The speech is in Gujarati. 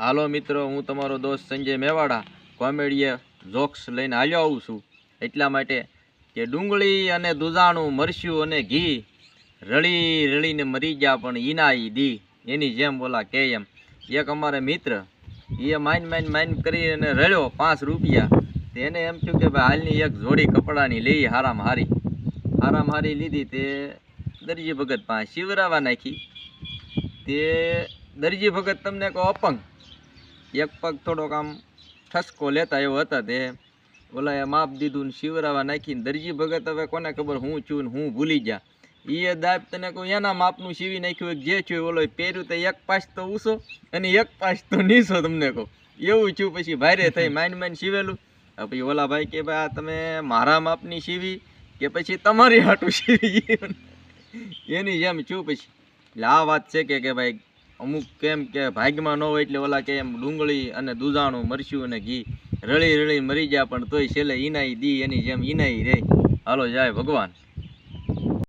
હાલો મિત્રો, હું તમારો દોસ્ત સંજય મેવાડા, કોમેડીએ જોક્સ લઈને હાલ્યો આવું છું. એટલા માટે કે ડુંગળી અને દુધાણું મરશું અને ઘી રળી રળીને મરી ગયા પણ ઈના ઈ દી. એની જેમ બોલા કે એમ. એક અમારે મિત્ર, એ માઇન માઇન માઇન કરી અને રળ્યો પાંચ રૂપિયા. તો એને એમ થયું કે ભાઈ હાલની એક જોડી કપડાની લઈ હારામ હારી. હારામ હારી લીધી તે દરજી ભગત પાસે શિવરાવા નાખી. તે દરજી ભગત તમને કહો અપંગ. એક પગ થોડોક આમ ઠસકો લેતા એવો હતા તે. ઓલા એ માપ દીધું ને શિવરાવા નાખીને દરજી ભગત, હવે કોને ખબર હું છું ને હું ભૂલી ગયા? એ દાબ તને કહું, એના માપનું સીવી નાખ્યું, એક જે છું ઓલો પહેર્યું તો એક પાસ તો ઊંચો અને એક પાસ તો નીચો તમને કહું. એવું છું પછી ભારે થઈ માઇન માઇન સીવેલું પછી ઓલા ભાઈ કે, ભાઈ, આ તમે મારા માપની સીવી કે પછી તમારી હાટું સીવી એની જેમ છું પછી. એટલે આ વાત છે કે કે ભાઈ અમુક કેમ કે ભાગ્યમાં ન હોય એટલે ઓલા કે એમ ડુંગળી અને દૂધાણું, મરચું અને ઘી રળી રળી મરી ગયા પણ તોય છેલ્લે ઈનાઈ દી એની જેમ ઈનાઈ રે હાલો જાય ભગવાન.